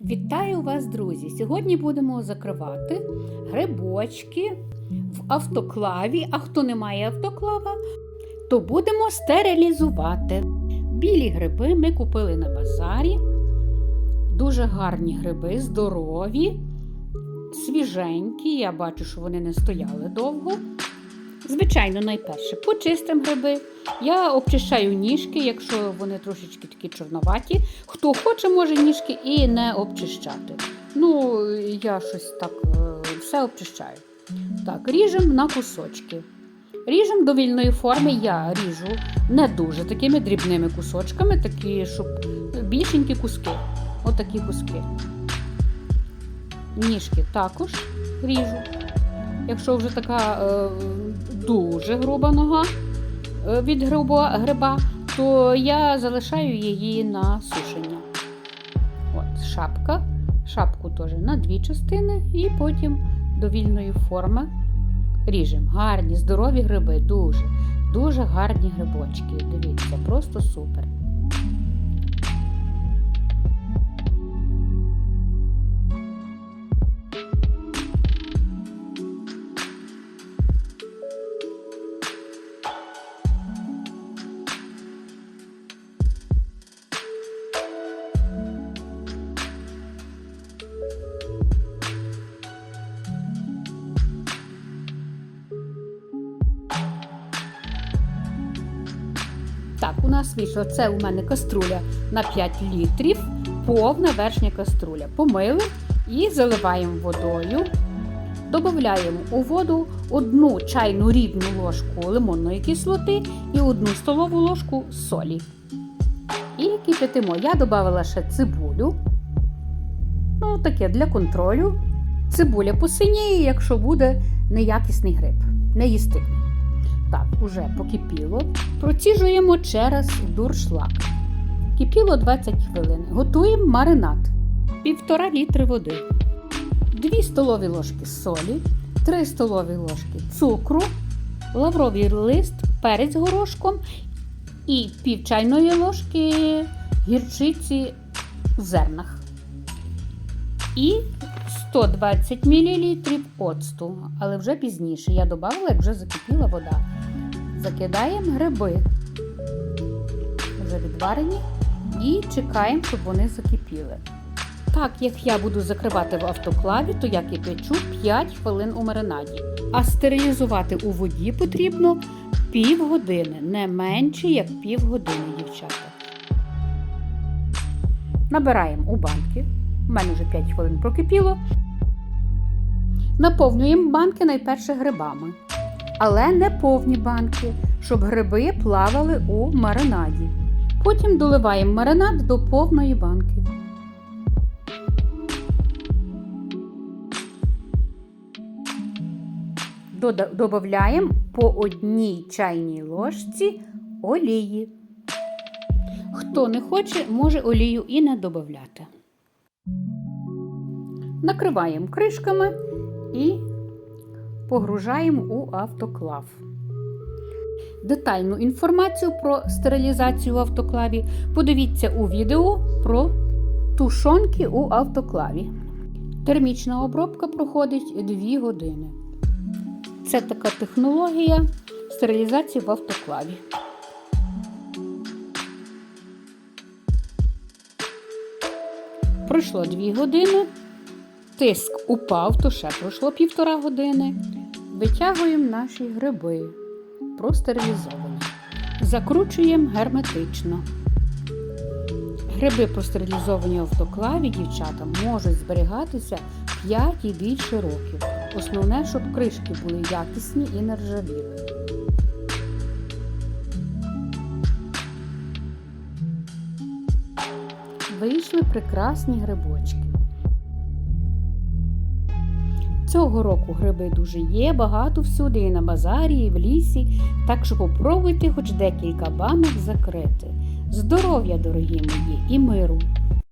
Вітаю вас, друзі! Сьогодні будемо закривати грибочки в автоклаві. А хто не має автоклава, то будемо стерилізувати. Білі гриби ми купили на базарі. Дуже гарні гриби, здорові, свіженькі. Я бачу, що вони не стояли довго. Звичайно, найперше почистимо гриби. Я обчищаю ніжки, якщо вони трошечки такі чорноваті. Хто хоче, може ніжки і не обчищати. Ну, я щось так е, все обчищаю. Так, ріжемо на кусочки. Ріжемо до вільної форми. Я ріжу не дуже такими дрібними кусочками, такі, щоб більшенькі куски. Отакі куски. Ніжки також ріжу. Якщо вже така е, дуже груба нога е, від гриба, то я залишаю її на сушення. От, шапка. Шапку теж на дві частини і потім до вільної форми ріжемо. Гарні, здорові гриби, дуже, дуже гарні грибочки. Дивіться, просто супер. Так, у нас вийшло це у мене каструля на 5 літрів, повна верхня каструля. Помили і заливаємо водою. Додаємо у воду одну чайну рівну ложку лимонної кислоти і одну столову ложку солі. І кипятимо. Я додала ще цибулю. Ну, таке для контролю. Цибуля посиніє, якщо буде неякісний гриб, неїстивний. Так, уже покипіло. Проціжуємо через дуршлаг. Кипіло 20 хвилин. Готуємо маринад. Півтора літри води, 2 столові ложки солі, 3 столові ложки цукру, лавровий лист, перець горошком і пів чайної ложки гірчиці в зернах. І 120 мл оцту, але вже пізніше. Я додала, як вже закипіла вода. Закидаємо гриби, вже відварені, і чекаємо, щоб вони закипіли. Так як я буду закривати в автоклаві, то я кипячу 5 хвилин у маринаді. А стерилізувати у воді потрібно півгодини, не менше як півгодини, дівчата. Набираємо у банки. У мене вже 5 хвилин прокипіло. Наповнюємо банки найперше грибами. Але не повні банки, щоб гриби плавали у маринаді. Потім доливаємо маринад до повної банки. Додаємо по одній чайній ложці олії. Хто не хоче, може олію і не додати. Накриваємо кришками і погружаємо у автоклав. Детальну інформацію про стерилізацію в автоклаві подивіться у відео про тушонки у автоклаві. Термічна обробка проходить 2 години. Це така технологія стерилізації в автоклаві. Пройшло 2 години. Тиск упав, то ще пройшло півтора години. Витягуємо наші гриби, простерилізовані. Закручуємо герметично. Гриби простерилізовані в автоклаві, дівчата, можуть зберігатися 5 і більше років. Основне, щоб кришки були якісні і не ржавіли. Вийшли прекрасні грибочки. Цього року гриби дуже є, багато всюди, і на базарі, і в лісі, так що попробуйте хоч декілька банок закрити. Здоров'я, дорогі мої, і миру!